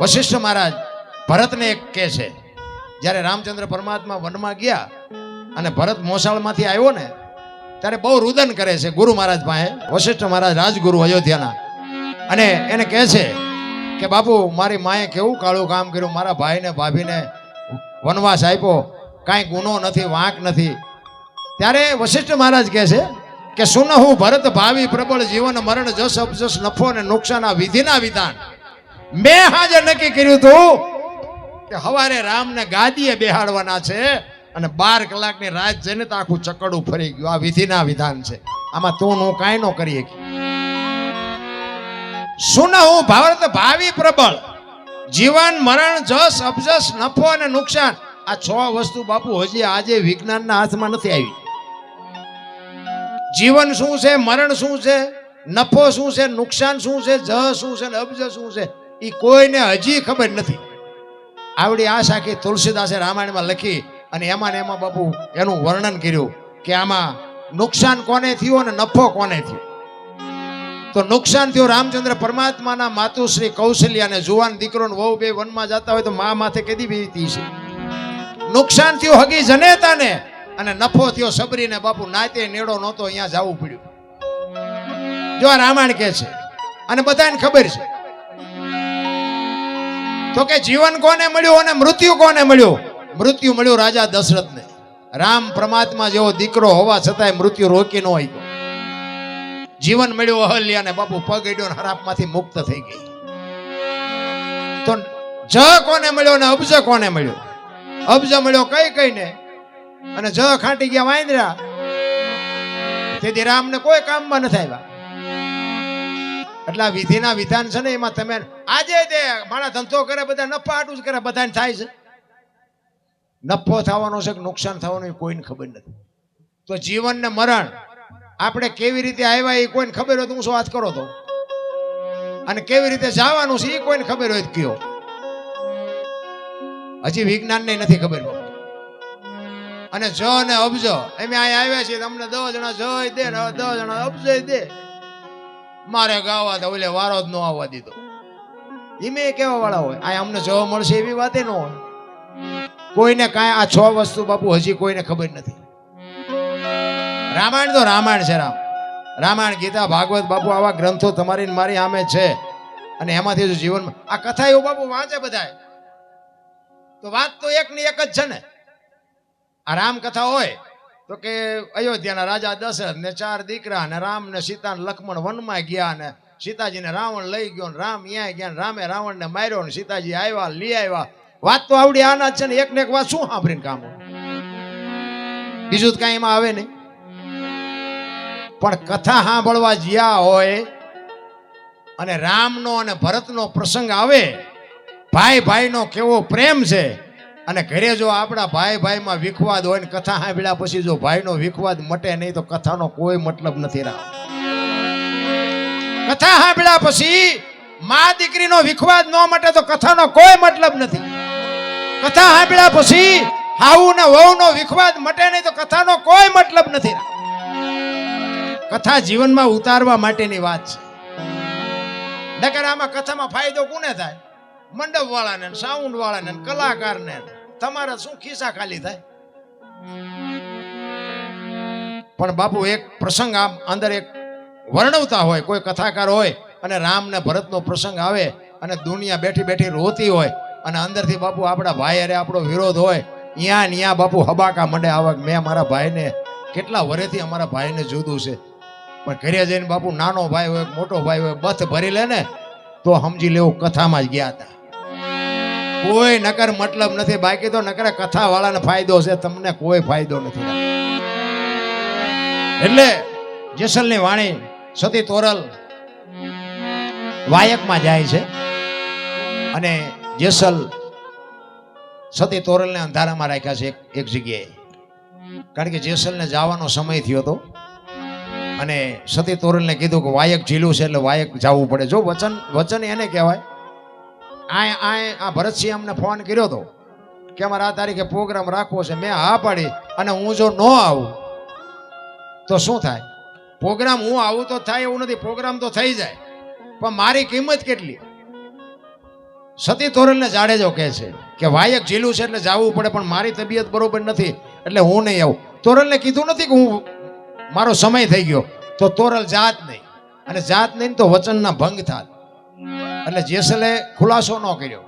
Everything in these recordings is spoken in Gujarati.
વશિષ્ઠ મહારાજ, ભરતને એક કહે છે, જ્યારે રામચંદ્ર પરમાત્મા વનમાં ગયા અને ભરત મોસાળમાંથી આવ્યો ને, ત્યારે બહુ રુદન કરે છે ગુરુ મહારાજ પાસે. વશિષ્ઠ મહારાજ રાજગુરુ અયોધ્યાના. અને એને કહે છે કે, બાપુ, મારી માએ કેવું કાળું કામ કર્યું? મારા ભાઈને, ભાભીને વનવાસ આપ્યો. કાંઈ ગુનો નથી, વાંક નથી. ત્યારે વશિષ્ઠ મહારાજ કહે છે કે સુન હું ભરત ભાવી પ્રબળ જીવન મરણ જસ અપજસ નફો અને નુકસાન આ વિધિના વિધાન. મેં હાજર નક્કી કર્યું હતું કે હવારે રામને ગાદીએ બેહાડવાના છે અને બાર કલાકની રાત જઈને તો આખું ચકડું ફરી ગયું. આ વિધિના વિધાન છે. આમાં તું હું કાંઈ ન કરી શકી સુન હું? ભારત ભાવિ પ્રબળ. જીવન મરણ જસ અબજસ નફો અને નુકસાન. આ છ વસ્તુ બાપુ હજી આજે વિજ્ઞાનના હાથમાં નથી આવી. જીવન શું છે? મરણ શું છે? નફો શું છે? નુકસાન શું છે? જ શું છે? ને અબજ શું છે? એ કોઈને હજી ખબર નથી. આવડી આ સાખી તુલસીદાસે રામાયણમાં લખી અને એમાં ને એમાં બાપુ એનું વર્ણન કર્યું કે આમાં નુકસાન કોને થયું અને નફો કોને થયો? તો નુકસાન થયું રામચંદ્ર પરમાત્માના માતુશ્રી કૌશલ્ય અને જુવાન દીકરો વહુ બે વનમાં જતા હોય તો મા માથે કેદી બીતી છે? નુકસાન થયું હગી જનેતાને અને નફો થયો સબરીને બાપુ નાતે નેડો નહોતો, અહીંયા જવું પડ્યું. જો રામાયણ કે છે અને બધાને ખબર છે તો કે જીવન કોને મળ્યું અને મૃત્યુ કોને મળ્યું? મૃત્યુ મળ્યું રાજા દશરથને. રામ પરમાત્મા જેવો દીકરો હોવા છતાંય મૃત્યુ રોકી ન હોય જીવન મળ્યું અહલ્યાને બાપુ પગ અડ્યો ને હરાપમાંથી મુક્ત થઈ ગઈ. તો જ કોને મળ્યો ને અબજ કોને મળ્યો? અબજ મળ્યો કઈ કઈ ને અને જ ખાંટી ગયા વાંદરા. તેથી રામને કોઈ કામમાં નથી આવ્યા. એટલે વિધિના વિધાન છે ને, એમાં તમે આજે તે માણા ધંધો કરે, બધા નફા આટું જ કરે, બધાને થાય છે. નફો થવાનો છે કે નુકસાન થવાનું કોઈને ખબર નથી. તો જીવન ને મરણ, આપણે કેવી રીતે આવ્યા એ કોઈને ખબર હોય તો હું શું વાત કરો તો? અને કેવી રીતે જવાનું છે એ કોઈને ખબર હોય કયો હજી વિજ્ઞાનને નથી ખબર. અને જ ને અબજ, અમે અહીં આવ્યા છીએ, તમને દસ જણા જય દે ને દસ જણા અબજ દે. મારે ગાવા તો ઓલે વારો જ ન આવવા દીધો. ધીમે કેવા વાળા હોય? આ અમને જોવા મળશે એવી વાતે ન હોય. કોઈને કાંઈ આ છ વસ્તુ બાપુ હજી કોઈને ખબર નથી. રામાયણ તો રામાયણ છે, રામ. રામાયણ, ગીતા, ભાગવત બાપુ આવા ગ્રંથો તમારી મારી સામે છે. અને એમાંથી જો જીવનમાં આ કથા એવું બાપુ વાંચે બધાય. તો વાત તો એક ની એક જ છે ને. આ રામ કથા હોય તો કે અયોધ્યાના રાજા દશરથ ને ચાર દીકરા ને રામ ને સીતા લક્ષ્મણ વનમાં ગયા ને સીતાજીને રાવણ લઈ ગયો ને રામ ત્યાં ગયા ને રામે રાવણને માર્યો ને સીતાજી આવ્યા લઈ આવ્યા. વાત તો આવડી આના છે ને એક ને એક વાત શું સાંભળીને કામ બીજું કાંઈ એમાં આવે નહીં. પણ કથા સાંભળવા જ્યાં હોય અને રામનો અને ભરતનો પ્રસંગ આવે ભાઈ ભાઈનો કેવો પ્રેમ છે અને ઘરે જો આપણા ભાઈ ભાઈમાં વિખવાદ હોય ને કથા સાંભળ્યા પછી જો ભાઈનો વિખવાદ મટે નહીં તો કથાનો કોઈ મતલબ નથી રામ કથા સાંભળ્યા પછી મા દીકરીનો વિખવાદ ન મટે તો કથાનો કોઈ મતલબ નથી. કથા સાંભળ્યા પછી હાઉ ને વહુનો વિખવાદ મટે નહીં તો કથાનો કોઈ મતલબ નથી કથા જીવનમાં ઉતારવા માટેની વાત છે. નકર આમાં કથામાં ફાયદો કોને થાય? મંડપ વાળાને સાઉન્ડ વાળાને કલાકારને તમારા શું ખિસ્સા ખાલી થાય? પણ બાપુ, એક પ્રસંગ આમ અંદર એક વર્ણવતા હોય, કોઈ કથાકાર હોય અને રામ ને ભરતનો પ્રસંગ આવે અને દુનિયા બેઠી બેઠી રોતી હોય અને અંદરથી બાપુ, આપણા ભાઈ અરે આપણો વિરોધ હોય. ત્યાં ત્યાં બાપુ હબાકા મંડે આવક. મેં મારા ભાઈને કેટલા વરેથી અમારા ભાઈને જુદું છે. પણ ઘરે જઈને બાપુ નાનો ભાઈ હોય, મોટો ભાઈ હોય, બથ ભરી લે ને, તો સમજી લેવું કથામાં જ ગયા હતા. કોઈ નકર મતલબ નથી. બાકી તો નકર કથા વાળાને ફાયદો છે. તમને કોઈ ફાયદો નથી એટલે જેસલની વાણી સતી તોરલ વાયકમાં જાય છે અને જેસલ સતી તોરલને અંધારામાં રાખ્યા છે એક જગ્યાએ. કારણ કે જેસલને જવાનો સમય થયો હતો અને સતી તોરલને કીધું કે વાયક ઝીલું છે એટલે વાયક જવું પડે. જો વચન વચન એને કહેવાય આ આ ભરતસિંહ અમને ફોન કર્યો હતો કે અમારે આ તારીખે પ્રોગ્રામ રાખવો છે. મેં હા પાડી અને હું જો ન આવું, તો શું થાય? પ્રોગ્રામ હું આવું તો થાય એવું નથી. પ્રોગ્રામ તો થઈ જાય. પણ મારી કિંમત કેટલી? સતી તોરલને જાડેજો કહે છે કે વાયક ઝીલું છે એટલે જાવું પડે, પણ મારી તબિયત બરોબર નથી એટલે હું નહીં આવું. તોરલને કીધું નથી કે હું, મારો સમય થઈ ગયો. તો તોરલ જાત નહીં. અને જાત નહીં તો વચનના ભંગ થાત. એટલે જેસલે ખુલાસો ન કર્યો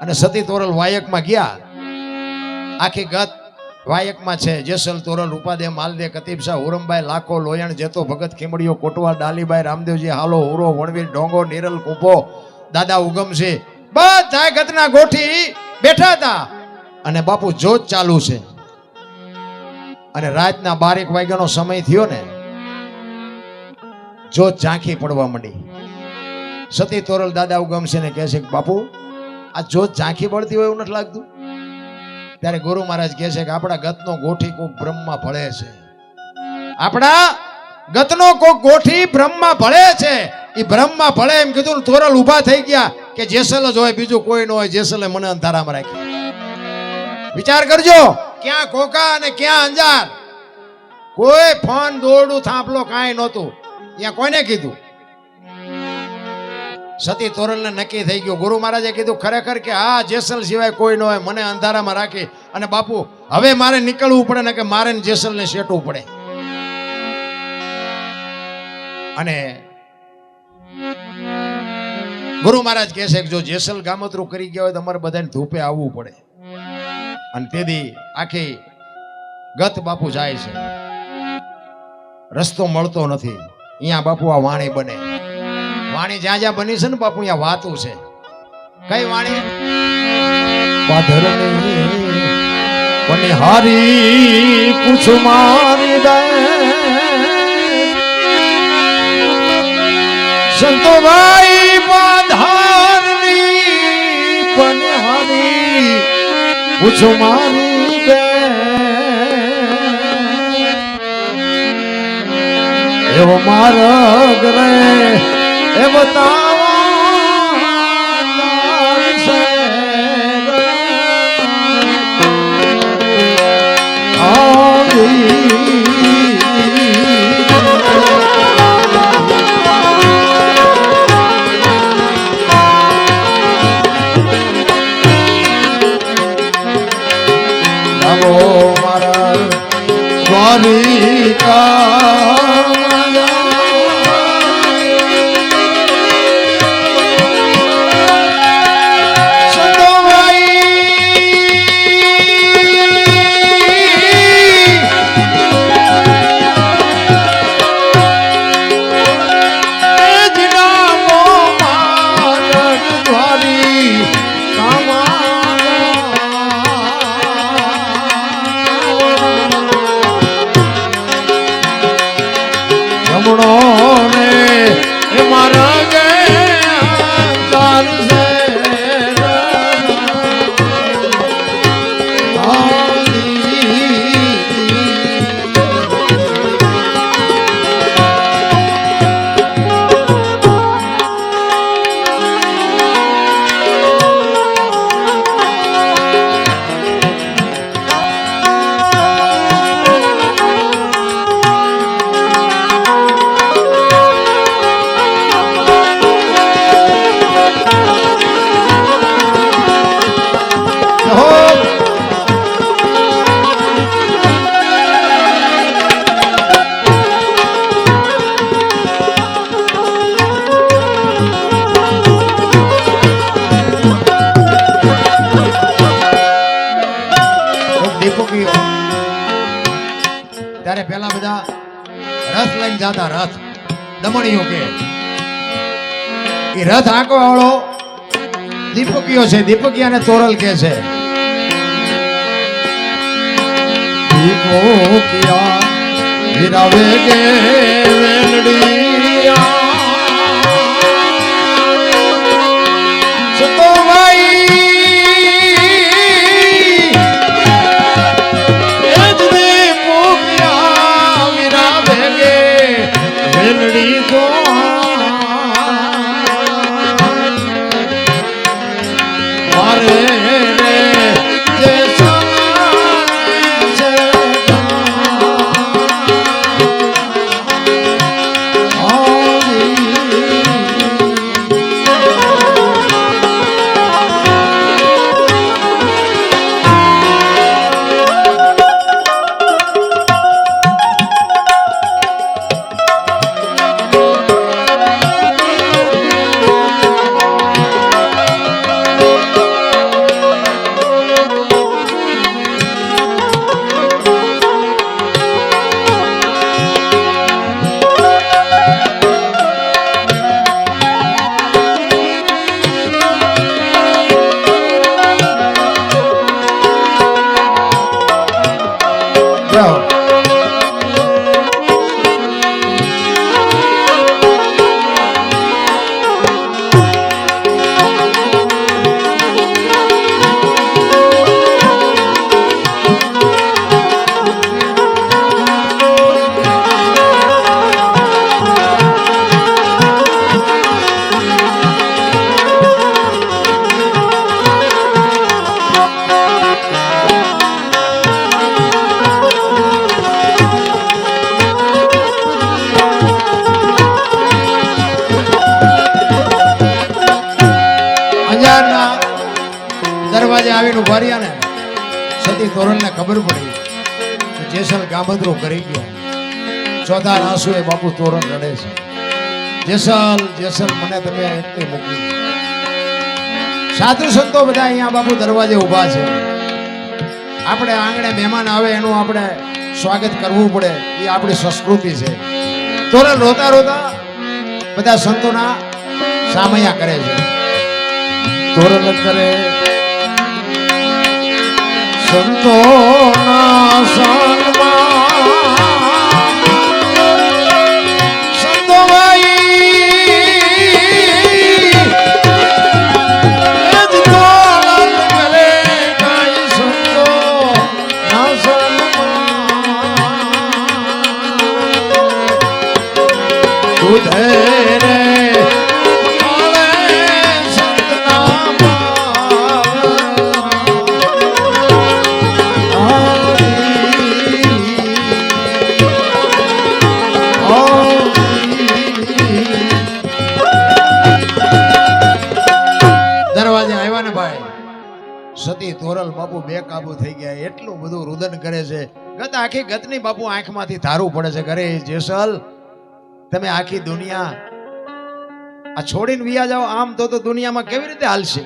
અને સતી તોરલ વાયકમાં ગયા, આખી ગત વાયકમાં છે. જેસલ તોરલ રૂપાદે માલદે કતીબ ઉરમભાઈ લાખો, લોયણ, જેતો ભગત, ખીમડીઓ, કોટવા ડાલીભાઈ રામદેવજી, હાલો, હુરો, વણવીર ડોંગો નિરલ, કુંભો, દાદા ઉગમસિંહ બધા ગતના ગોઠી બેઠા હતા. અને બાપુ જોત ચાલુ છે. અને રાતના બારેક વાગ્યાનો સમય થયો ને, જોત ઝાંખી પડવા માંડી. સતી તોરલ દાદા ઉગમશે ને કહે છે બાપુ, આ જોત ઝાંખી પડતી હોય એવું નથી લાગતું? ત્યારે ગુરુ મહારાજ કહે છે કે આપણા ગતનો ગોઠી કોક બ્રહ્મમાં ભળે છે. આપણા ગતનો કોક ગોઠી બ્રહ્મમાં ભળે છે. એ બ્રહ્મમાં ભળે એમ કીધું તોરલ ઊભા થઈ ગયા કે જેસલ જ હોય, બીજું કોઈ ન હોય, જેસલે મને અંધારામાં રાખી વિચાર કરજો, ક્યાં કોકા અને ક્યાં અંજાર? કોઈ ફોન દોરડું થાંભલો કાંઈ નહોતું. ત્યાં કોને કીધું? સતી તોરલને નક્કી થઈ ગયું. ગુરુ મહારાજે કીધું, ખરેખર કે આ જેસલ સિવાય કોઈ ન હોય, મને અંધારામાં રાખી અને બાપુ, હવે મારે નીકળવું પડે ને કે મારે જેસલને શેટવું પડે. અને ગુરુ મહારાજ કહે છે કે જો જેસલ ગામતરું કરી ગયા હોય તો અમારે બધાને ધૂપે આવવું પડે. અને તેથી આખી ગત બાપુ જાય છે. રસ્તો મળતો નથી. અહીંયા બાપુ આ વાણી બને. વાણી જ્યાં જ્યાં બની છે ને બાપુ અહીંયા વાતું છે. કઈ વાણી? પાધરની પનિહારી પૂછ મારી દે સંતોભાઈ પાધારની હારી પૂછ મારી દે એવો મારો રે એ જમણો ને ત્યારે પેલા બધા રથ લઈને જતા, રથ. દમણીઓ કે, એ રથ આંકવા વાળો દીપકીઓ છે દીપકી ને તોરલ કે છે. દીપો કિયા વિરાવે ગે વેલડિયા સતી ખબર પડી જેસલ ગામતરો કરી ગયો. ચોથા આંસુ એ બાપુ તોરણ રડે છે. જેસલ જેસલ, મને તમે એટલે મૂકી સાધુ સંતો બધા અહીંયા બાપુ દરવાજે ઊભા છે. આપણે આંગણે મહેમાન આવે એનું આપણે સ્વાગત કરવું પડે. એ આપણી સંસ્કૃતિ છે. તોરણ રોતા રોતા બધા સંતોના સામૈયા કરે છે. તોરણ કરે સંતોના સન્માન સતી તોરલ બાપુ બે કાબુ થઈ ગયા. એટલું બધું રુદન કરે છે. ગત આખી ગતની બાપુ આંખમાંથી ધારું પડે છે. ઘરે જેસલ, તમે આખી દુનિયા આ છોડીને વિયા જાઓ. આમ તો તો દુનિયામાં કેવી રીતે હાલશે?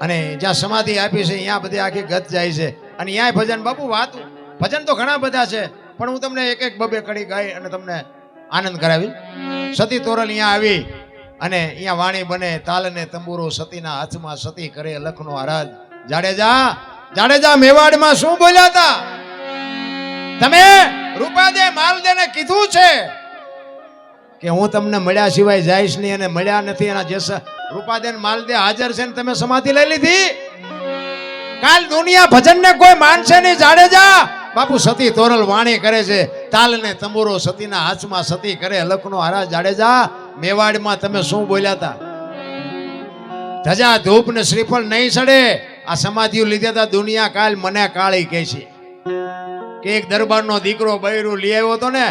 અને જ્યાં સમાધિ આપી છે અહીંયા બધી આખી ગત જાય છે. અને અહીંયા ભજન બાપુ વાત. ભજન તો ઘણા બધા છે, પણ હું તમને એક એક બબે કડી ગાઈ અને તમને આનંદ કરાવી. સતી તોરલ અહીંયા આવી. અને અહીંયા વાણી બને, તાલ ને તંબુરો સતીના હાથમાં સતી કરે લખનો આરાજ જાડેજા જાડેજા મેવાડમાં શું બોલ્યા હતા તમે રૂપાદે માલદેને કીધું છે કે હું તમને મળ્યા સિવાય જઈશ નહીં અને મળ્યા નથી એના જસ રૂપાદેન માલદે હાજર છે ને તમે સમાધિ લઈ લીધી? કાલ દુનિયા ભજન ને કોઈ માનશે નહીં જાડેજા બાપુ, સતી તોરલ વાણી કરે છે, તાલ ને તંબુરો સતીના હાથમાં સતી કરે, લખનો હારા જાડેજા મેવાડમાં તમે શું બોલ્યા હતા ધજા, ધૂપ ને શ્રીફળ નહીં સડે. આ સમાધિઓ લીધા હતા દુનિયા કાલ મને કાળી કહે છે. કે એક દરબારનો દીકરો બૈરું લઈ આવ્યો હતો ને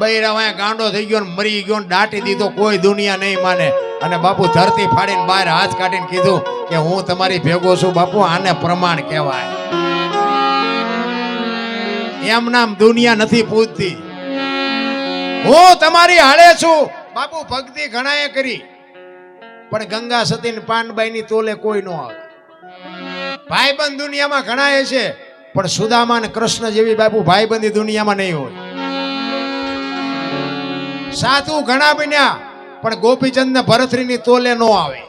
બૈરા વાય ગાંડો થઈ ગયો મરી ગયો દાટી દીધો, કોઈ દુનિયા નહીં માને. અને બાપુ ધરતી ફાડીને બહાર હાથ કાઢીને કીધું કે હું તમારી ભેગો છું બાપુ, આને પ્રમાણ કહેવાય. એમ નામ દુનિયા નથી પૂછતી હું તમારી હાળે છું. બાપુ ભક્તિ ઘણાએ કરી. પણ ગંગા સતી પાનબાઈની તોલે કોઈ ન આવે. ભાઈબંધ દુનિયામાં ઘણાએ છે, પણ સુદામા ને કૃષ્ણ જેવી બાપુ ભાઈબંધી દુનિયામાં નહીં હોય. સાધુ ઘણા બન્યા, પણ ગોપીચંદ ને ભરતરી ની તોલે નો આવે.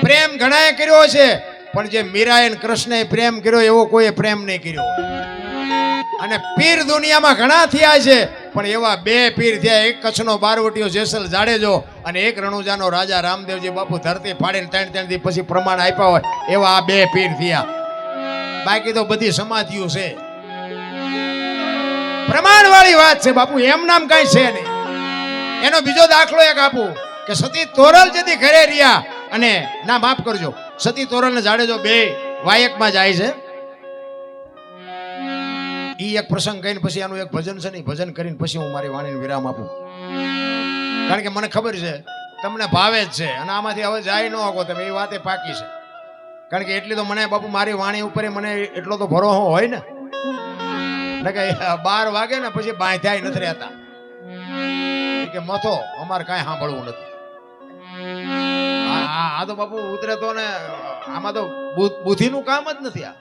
પ્રેમ ઘણાએ કર્યો છે, પણ જે મીરાએ કૃષ્ણએ પ્રેમ કર્યો એવો કોઈ પ્રેમ નહીં કર્યો અને પીર દુનિયામાં ઘણા થયા છે પણ એવા બે પીર થયા, એક કચ્છનો બારવટીઓ જેસલ જાડેજો અને એક રણુજાનો રાજા રામદેવજી બાપુ ધરતી ફાડીને ત્રણ ત્રણ પછી પ્રમાણ આપ્યા હોય, એવા આ બે પીર થયા. બાકી તો બધી સમાધિઓ છે. પ્રમાણ વાળી વાત છે બાપુ, એમ નામ કઈ છે નહીં. એનો બીજો દાખલો એક આપું, કે સતી તોરલ જેથી ઘરે રહ્યા, અને ના, માફ કરજો, સતી તોરલ ને જાડેજો બે વાયકમાં જાય છે. ઈ એક પ્રસંગ કહીને પછી આનું એક ભજન છે ને ભજન કરીને પછી હું મારી વાણીને વિરામ આપું. કારણ કે મને ખબર છે, તમને ભાવે જ છે અને આમાંથી હવે જાય ન શકો તમે એ વાતે પાકી છે. કારણ કે એટલી તો મને બાપુ મારી વાણી ઉપર મને એટલો તો ભરોસો હોય ને. એટલે કે બાર વાગે ને પછી બાંધ્યાય નથી રહેતા. કે મથો, અમારે કાંઈ સાંભળવું નથી. આ- તો બાપુ ઉતરે તો ને, આમાં તો બુદ્ધિનું કામ જ નથી આ.